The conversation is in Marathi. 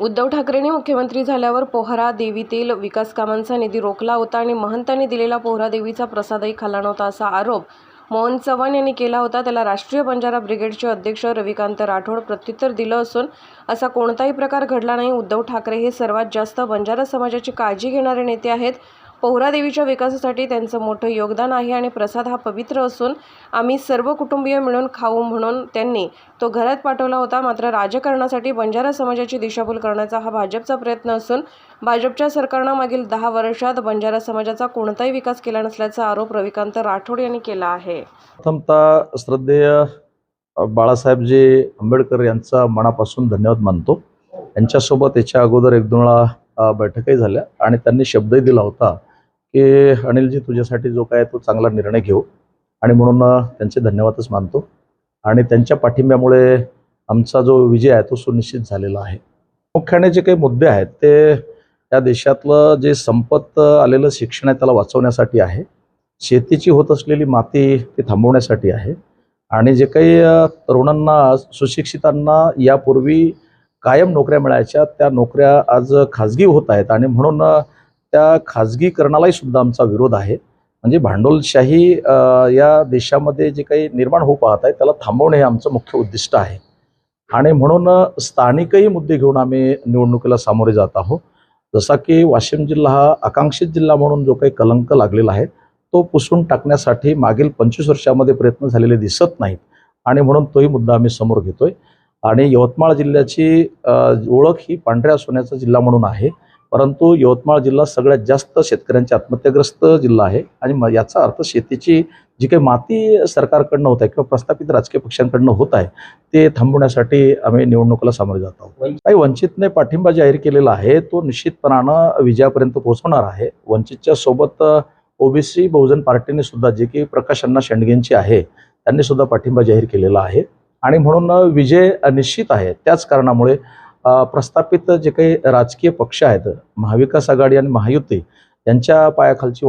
उद्धव ठाकरेंनी मुख्यमंत्री झाल्यावर पोहरा देवीतील विकास कामांचा निधी रोखला होता आणि महंतांनी दिलेला पोहरा देवीचा प्रसादही खाल्ला नव्हता असा आरोप मोहन चव्हाण यांनी केला होता. त्याला राष्ट्रीय बंजारा ब्रिगेडचे अध्यक्ष रविकांत राठोड प्रत्युत्तर दिलं असून असा कोणताही प्रकार घडला नाही. उद्धव ठाकरे हे सर्वात जास्त बंजारा समाजाची काळजी घेणारे नेते आहेत. पोहरा देवीच्या विकासासाठी त्यांचं मोठं योगदान आहे आणि प्रसाद हा पवित्र असून आम्ही सर्व कुटुंबीय मिळून खाऊ म्हणून त्यांनी तो घरात पाठवला होता. मात्र राजकारणासाठी बंजारा समाजाची दिशाभूल करण्याचा हा भाजपचा प्रयत्न असून भाजपच्या सरकारनं मागील दहा वर्षात बंजारा समाजाचा कोणताही विकास केला नसल्याचा आरोप रविकांत राठोड यांनी केला आहे. प्रथमतः श्रद्धेय बाळासाहेबजी आंबेडकर यांचा मनापासून धन्यवाद मानतो. यांच्यासोबत याच्या अगोदर एक दोन वेळा बैठकही झाल्या आणि त्यांनी शब्दही दिला होता. की अनिलजी तुझ्यासाठी जो काय तो चांगला निर्णय घेऊ. आणि म्हणून त्यांचे धन्यवादच मानतो. आणि त्यांच्या पाठिंब्यामुळे आमचा जो विजय आहे तो सुनिश्चित झालेला आहे. मुख्याने जे काही मुद्दे आहेत ते या देशातलं जे संपत आलेलं शिक्षण आहे त्याला वाचवण्यासाठी आहे. शेतीची होत असलेली माती ती थांबवण्यासाठी आहे. आणि जे काही तरुणांना सुशिक्षितांना यापूर्वी कायम नोकऱ्या मिळायच्या त्या नोकऱ्या आज खाजगी होत आहेत. आणि म्हणून त्या खाजगीकरणालाही सुद्धा आमचा विरोध आहे. म्हणजे भांडवलशाही या देशामध्ये जे काही निर्माण होऊ पाहत आहे त्याला थांबवणे हे आमचं मुख्य उद्दिष्ट आहे. आणि म्हणून स्थानिकही मुद्दे घेऊन आम्ही निवडणुकीला सामोरे जात आहोत. जसा की वाशिम जिल्हा हा आकांक्षित जिल्हा म्हणून जो काही कलंक लागलेला आहे तो पुसून टाकण्यासाठी मागील पंचवीस वर्षामध्ये प्रयत्न झालेले दिसत नाहीत. आणि म्हणून तोही मुद्दा आम्ही समोर घेतोय. आणि यवतमाळ जिल्ह्याची ओळख ही पांढऱ्या सोन्याचा जिल्हा म्हणून आहे. परंतु यवतमाळ जिल्हा सगळ्यात जास्त शेतकऱ्यांच्या आत्महत्याग्रस्त जिल्हा आहे आणि याचा अर्थ शेतीची जी काही माती सरकारकडनं होत आहे किंवा प्रस्थापित राजकीय पक्षांकडनं होत आहे ते थांबवण्यासाठी आम्ही निवडणुकीला सामोरे जात आहोत. काही वंचितने पाठिंबा जाहीर केलेला आहे तो निश्चितपणानं विजयापर्यंत पोहोचवणार आहे. वंचितच्या सोबत ओबीसी बहुजन पार्टीने सुद्धा जे की प्रकाश अण्णा शेंडगेंची आहे त्यांनी सुद्धा पाठिंबा जाहीर केलेला आहे. आणि म्हणून विजय निश्चित आहे. त्याच कारणामुळे प्रस्थापित जे काही राजकीय पक्ष आहेत महाविकास आघाडी आणि महायुती यांच्या पायाखालची